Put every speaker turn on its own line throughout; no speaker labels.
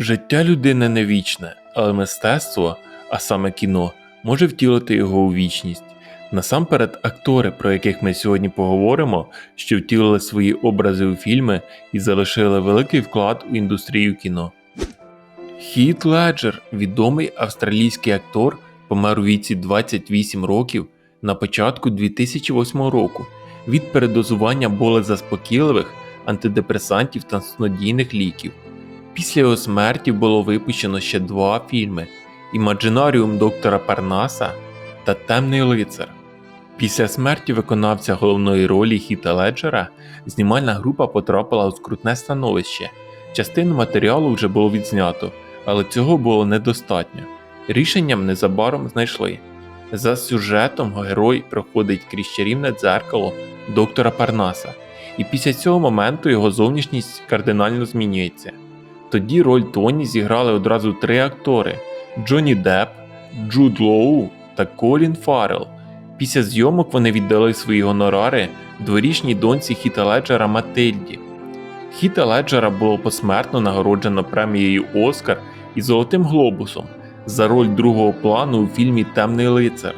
Життя людини не вічне, але мистецтво, а саме кіно, може втілити його у вічність. Насамперед, актори, про яких ми сьогодні поговоримо, що втілили свої образи у фільми і залишили великий вклад у індустрію кіно. Хіт Леджер, відомий австралійський актор, помер у віці 28 років на початку 2008 року від передозування болезаспокійливих, антидепресантів та снодійних ліків. Після його смерті було випущено ще два фільми: Імаджинаріум доктора Парнаса та Темний лицар. Після смерті виконавця головної ролі Хіта Леджера знімальна група потрапила у скрутне становище. Частину матеріалу вже було відзнято, але цього було недостатньо. Рішенням незабаром знайшли. За сюжетом герой проходить крізь чарівне дзеркало доктора Парнаса, і після цього моменту його зовнішність кардинально змінюється. Тоді роль Тоні зіграли одразу три актори: Джонні Депп, Джуд Лоу та Колін Фаррелл. Після зйомок вони віддали свої гонорари дворічній доньці Хіта Леджера Матильді. Хіта Леджера було посмертно нагороджено премією Оскар і Золотим Глобусом за роль другого плану у фільмі Темний лицар.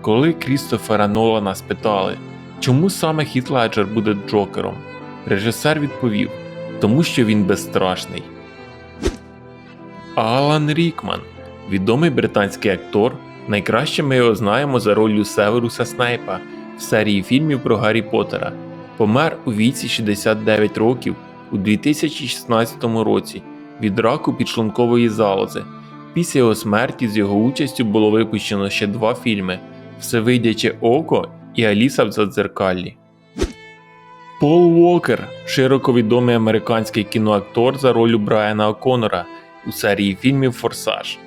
Коли Крістофера Нолана спитали, чому саме Хіт Леджер буде Джокером, режисер відповів: тому що він безстрашний. Алан Рікман, відомий британський актор, найкраще ми його знаємо за роллю Северуса Снейпа в серії фільмів про Гаррі Поттера. Помер у віці 69 років у 2016 році від раку підшлункової залози. Після його смерті з його участю було випущено ще два фільми Всевидяче Око і Аліса в Задзеркаллі. Пол Уокер, широко відомий американський кіноактор за роль Брайана О'Коннора у серії фільмів Форсаж.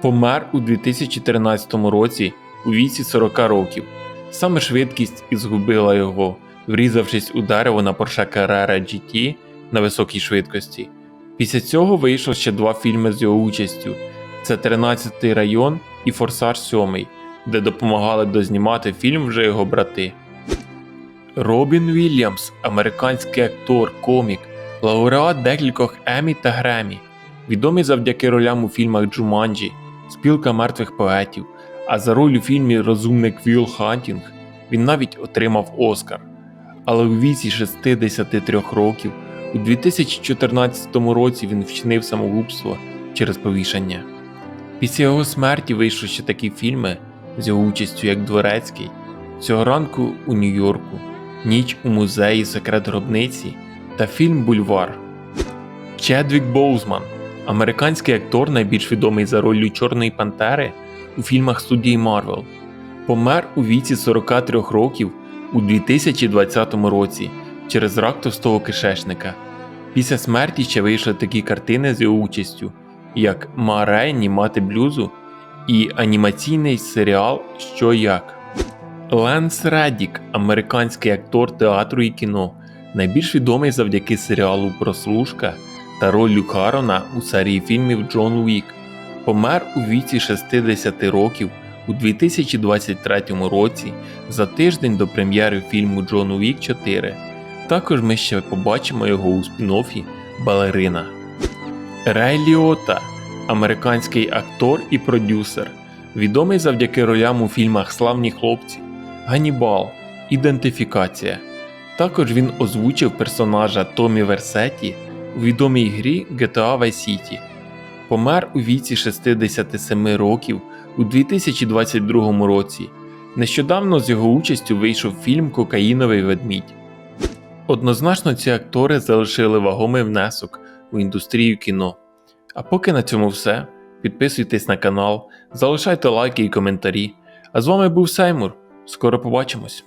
Помер у 2013 році у віці 40 років. Саме швидкість і згубила його, врізавшись у дерево на Porsche Carrera GT на високій швидкості. Після цього вийшло ще два фільми з його участю: це 13-й район і Форсаж 7, де допомагали дознімати фільм вже його брати. Робін Вільямс, американський актор, комік, лауреат декількох Еммі та Гремі, відомий завдяки ролям у фільмах Джуманджі, Спілка мертвих поетів, а за роль у фільмі Розумник Вілл Хантінг він навіть отримав Оскар. Але у віці 63 років у 2014 році він вчинив самогубство через повішання. Після його смерті вийшли ще такі фільми з його участю як Дворецький, цього ранку у Нью-Йорку, Ніч у музеї Секрет гробниці та фільм Бульвар. Чедвік Боузман, американський актор, найбільш відомий за роллю Чорної Пантери у фільмах студії Марвел, помер у віці 43 років у 2020 році через рак товстого кишечника. Після смерті ще вийшли такі картини з його участю, як Ма Рейні, Мати блюзу і анімаційний серіал Що як. Ленс Реддік, американський актор театру і кіно, найбільш відомий завдяки серіалу Прослушка та роллю Харона у серії фільмів Джон Уік, помер у віці 60 років у 2023 році за тиждень до прем'єри фільму Джон Уік 4. Також ми ще побачимо його у спін-оффі Балерина. Рей Ліота, американський актор і продюсер, відомий завдяки ролям у фільмах Славні хлопці, Ганібал, Ідентифікація. Також він озвучив персонажа Томі Версеті у відомій грі GTA Vice City. Помер у віці 67 років у 2022 році. Нещодавно з його участю вийшов фільм Кокаїновий ведмідь. Однозначно, ці актори залишили вагомий внесок у індустрію кіно. А поки на цьому все. Підписуйтесь на канал, залишайте лайки і коментарі. А з вами був Сеймур. Скоро побачимось!